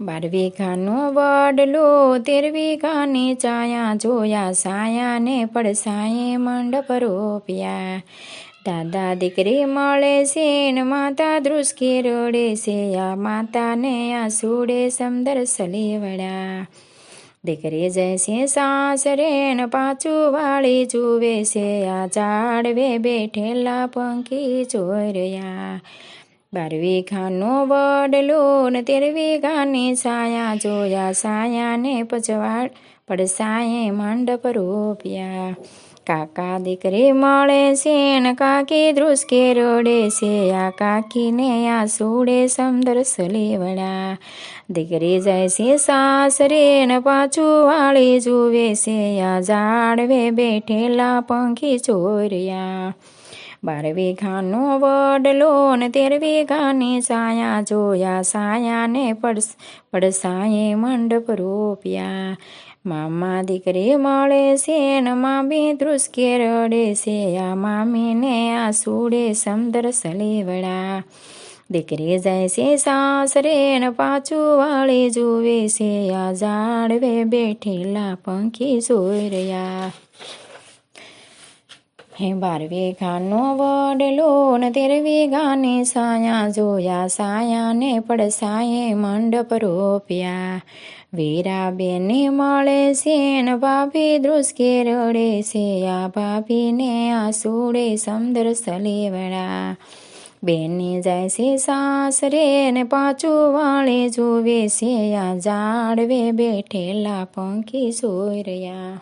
બાર ખાનો વડલો, તેરવી ખાને ચાયા, જોયા સાયાને પડસાએ મંડપ રોપ્યા દાદા દીકરી મળે છે ને માતા ધ્રુસકી રડે છે, આ માતાને આ સુડે સમદર સલીવડા. દીકરી છે સાસરે ને પાછું વાળી જુવે છે, આ ઝાડવે બેઠેલા પંખી ચોર્યા. બાર ખાનો વડલો ને તેર ગાને છાયા જોયા સાયાને પચવાડ પડસાએ મંડપ રોપ્યા. કાકા દીકરી મળે છે ને કાકી ધ્રુસકે રોડે છે, આ કાકીને આ સોડે સમદર સલેવડા. દીકરી જાય છે સાસરે ને પાછું વાળી જુએ છે, આ ઝાડવે બેઠેલા પંખી ચોર્યા. બાર વીઘાનો વડલો ને તેર વીઘાની સાયા જોયા, સાયાને પડસ પડસાએ મંડપ રોપ્યા. મામા દીકરી મળે છે ને મામી ધ્રુસકે રડે છે, આ મામીને આ સુડે સમદર સલેવડા. દીકરી જાય છે સાસરે ને પાછું વાળી જુએ છે, આ ઝાડવે બેઠેલા પંખી સોર્યા. હે બાર ગાનો વડલો ને તેર ગાને સાયા જોયા, સાયાને પડસાએ મંડપ રોપ્યા. વીરા બેને મળે છે ને ભાભી ધ્રુસકે રડે છે, આ ભાભીને આ સુડે સમદર સલેવડા. બેની જાય છે સાસરે ને પાછું વાળે જોવે છે, આ ઝાડવે બેઠેલા પંખી સોર્યા